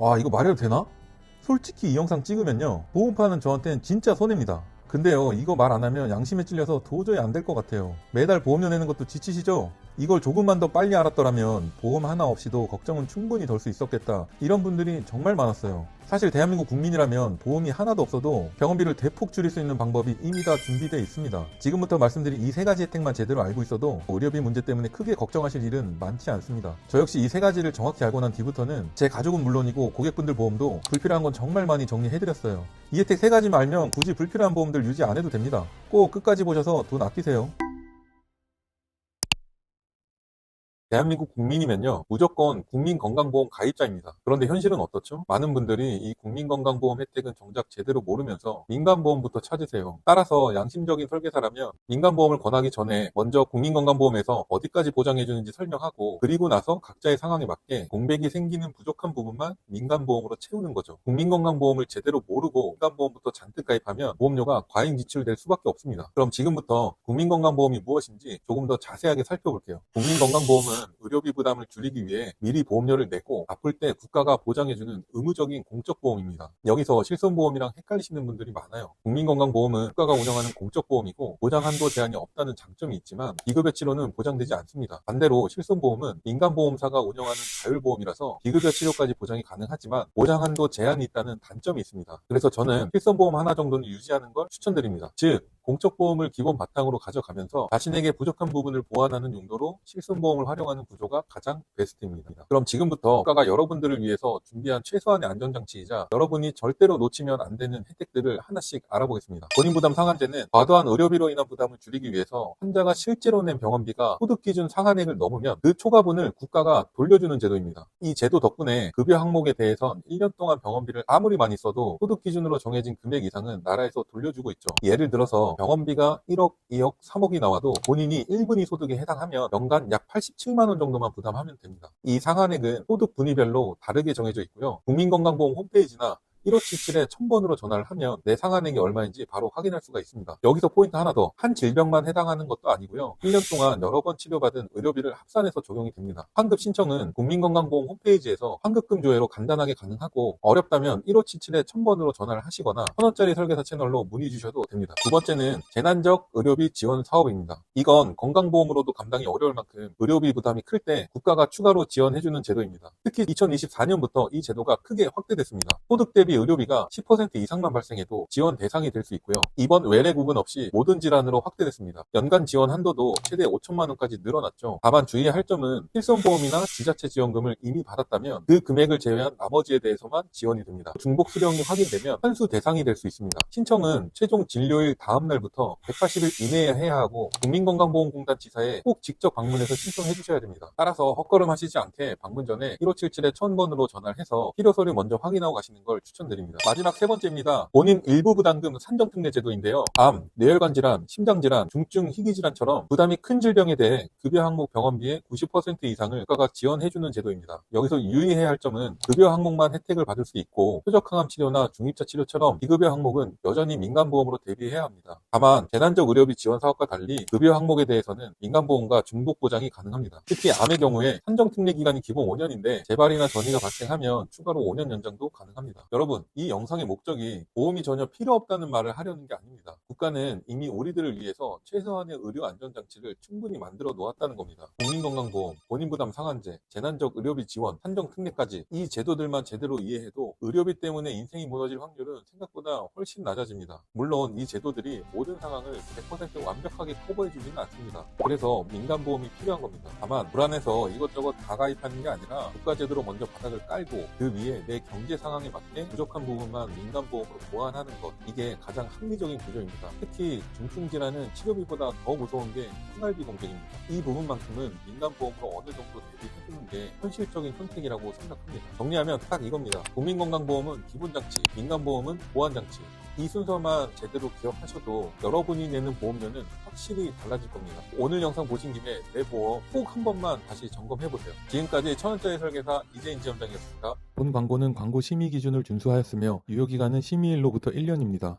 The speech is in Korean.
와 이거 말해도 되나? 솔직히 이 영상 찍으면요 보험파는 저한테는 진짜 손해입니다 근데요 이거 말 안 하면 양심에 찔려서 도저히 안 될 것 같아요 매달 보험료 내는 것도 지치시죠? 이걸 조금만 더 빨리 알았더라면 보험 하나 없이도 걱정은 충분히 덜 수 있었겠다 이런 분들이 정말 많았어요 사실 대한민국 국민이라면 보험이 하나도 없어도 병원비를 대폭 줄일 수 있는 방법이 이미 다 준비되어 있습니다. 지금부터 말씀드린 이 세 가지 혜택만 제대로 알고 있어도 의료비 문제 때문에 크게 걱정하실 일은 많지 않습니다. 저 역시 이 세 가지를 정확히 알고 난 뒤부터는 제 가족은 물론이고 고객분들 보험도 불필요한 건 정말 많이 정리해드렸어요. 이 혜택 세 가지만 알면 굳이 불필요한 보험들 유지 안 해도 됩니다. 꼭 끝까지 보셔서 돈 아끼세요 대한민국 국민이면요 무조건 국민건강보험 가입자입니다. 그런데 현실은 어떻죠? 많은 분들이 이 국민건강보험 혜택은 정작 제대로 모르면서 민간보험부터 찾으세요. 따라서 양심적인 설계사라면 민간보험을 권하기 전에 먼저 국민건강보험에서 어디까지 보장해주는지 설명하고 그리고 나서 각자의 상황에 맞게 공백이 생기는 부족한 부분만 민간보험으로 채우는 거죠. 국민건강보험을 제대로 모르고 민간보험부터 잔뜩 가입하면 보험료가 과잉 지출될 수밖에 없습니다. 그럼 지금부터 국민건강보험이 무엇인지 조금 더 자세하게 살펴볼게요. 국민건강보험은 의료비 부담을 줄이기 위해 미리 보험료를 내고 아플 때 국가가 보장해주는 의무적인 공적 보험입니다. 여기서 실손보험이랑 헷갈리시는 분들이 많아요. 국민건강보험은 국가가 운영하는 공적 보험이고 보장 한도 제한이 없다는 장점이 있지만 비급여 치료는 보장되지 않습니다. 반대로 실손보험은 민간보험사가 운영하는 자율보험이라서 비급여 치료까지 보장이 가능하지만 보장 한도 제한이 있다는 단점이 있습니다. 그래서 저는 실손보험 하나 정도는 유지하는 걸 추천드립니다. 즉 공적 보험을 기본 바탕으로 가져가면서 자신에게 부족한 부분을 보완하는 용도로 실손보험을 활용하는 구조가 가장 베스트입니다. 그럼 지금부터 국가가 여러분들을 위해서 준비한 최소한의 안전장치이자 여러분이 절대로 놓치면 안 되는 혜택들을 하나씩 알아보겠습니다. 본인 부담 상한제는 과도한 의료비로 인한 부담을 줄이기 위해서 환자가 실제로 낸 병원비가 소득 기준 상한액을 넘으면 그 초과분을 국가가 돌려주는 제도입니다. 이 제도 덕분에 급여 항목에 대해선 1년 동안 병원비를 아무리 많이 써도 소득 기준으로 정해진 금액 이상은 나라에서 돌려주고 있죠. 예를 들어서 병원비가 1억, 2억, 3억이 나와도 본인이 1분위 소득에 해당하면 연간 약 87만 원 정도만 부담하면 됩니다. 이 상한액은 소득 분위별로 다르게 정해져 있고요. 국민건강보험 홈페이지나 1577에 1000번으로 전화를 하면 내 상한액이 얼마인지 바로 확인할 수가 있습니다. 여기서 포인트 하나 더. 한 질병만 해당하는 것도 아니고요. 1년 동안 여러 번 치료받은 의료비를 합산해서 적용이 됩니다. 환급 신청은 국민건강보험 홈페이지에서 환급금 조회로 간단하게 가능하고 어렵다면 1577에 1000번으로 전화를 하시거나 1000원짜리 설계사 채널로 문의 주셔도 됩니다. 두 번째는 재난적 의료비 지원 사업입니다. 이건 건강보험으로도 감당이 어려울 만큼 의료비 부담이 클 때 국가가 추가로 지원해주는 제도입니다. 특히 2024년부터 이 제도가 크게 확대됐습니다. 소득 대비 의료비가 10% 이상만 발생해도 지원 대상이 될 수 있고요. 이번 외래 구분 없이 모든 질환으로 확대됐습니다. 연간 지원 한도도 최대 5천만 원까지 늘어났죠. 다만 주의해야 할 점은 필손보험이나 지자체 지원금을 이미 받았다면 그 금액을 제외한 나머지에 대해서만 지원이 됩니다. 중복 수령이 확인되면 환수 대상이 될 수 있습니다. 신청은 최종 진료일 다음 날부터 180일 이내에 해야 하고 국민건강보험공단 지사에 꼭 직접 방문해서 신청해 주셔야 됩니다. 따라서 헛걸음 하시지 않게 방문 전에 1577에 1000번으로 전화를 해서 필요 서류 먼저 확인하고 가시는 걸 추천 드립니다. 마지막 세 번째입니다. 본인 일부 부담금 산정특례 제도인데요. 암, 뇌혈관 질환, 심장 질환, 중증 희귀 질환처럼 부담이 큰 질병에 대해 급여 항목 병원비의 90% 이상을 국가가 지원해주는 제도입니다. 여기서 유의해야 할 점은 급여 항목만 혜택을 받을 수 있고 표적항암 치료나 중입자 치료처럼 비급여 항목은 여전히 민간보험으로 대비해야 합니다. 다만 재난적 의료비 지원 사업과 달리 급여 항목에 대해서는 민간보험과 중복 보장이 가능합니다. 특히 암의 경우에 산정특례 기간이 기본 5년인데 재발이나 전이가 발생하면 추가로 5년 연장도 가능합니다. 여러분 이 영상의 목적이 보험이 전혀 필요 없다는 말을 하려는 게 아닙니다. 국가는 이미 우리들을 위해서 최소한의 의료 안전장치를 충분히 만들어 놓았다는 겁니다. 국민건강보험, 본인부담 상한제, 재난적 의료비 지원, 산정특례까지 이 제도들만 제대로 이해해도 의료비 때문에 인생이 무너질 확률은 생각보다 훨씬 낮아집니다. 물론 이 제도들이 모든 상황을 100% 완벽하게 커버해주지는 않습니다. 그래서 민간보험이 필요한 겁니다. 다만 불안해서 이것저것 다 가입하는 게 아니라 국가제도로 먼저 바닥을 깔고 그 위에 내 경제 상황에 맞게 부족한 부분만 민간보험으로 보완하는 것 이게 가장 합리적인 구조입 특히 중증 질환은 치료비보다 더 무서운 게 생활비 공백입니다. 이 부분만큼은 민간보험으로 어느 정도 대비해주는 게 현실적인 선택이라고 생각합니다. 정리하면 딱 이겁니다. 국민건강보험은 기본장치, 민간보험은 보완장치. 이 순서만 제대로 기억하셔도 여러분이 내는 보험료는 확실히 달라질 겁니다. 오늘 영상 보신 김에 내 보험 꼭 한 번만 다시 점검해보세요. 지금까지 천원짜리 설계사 이재인 지점장이었습니다. 본 광고는 광고 심의 기준을 준수하였으며 유효기간은 심의일로부터 1년입니다.